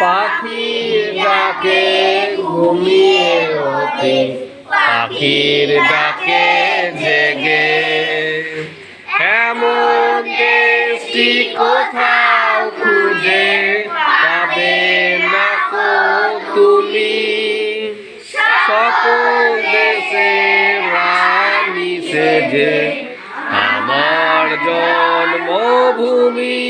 পাখির ডাকে, ঘুমিয়ে ওঠে। পাখির ডাকে জেগে। এমন দেশটি কোথাও খুঁজে পাবে না কো তুমি। সকল দেশের রানী সেজে। আমার জন্মভূমি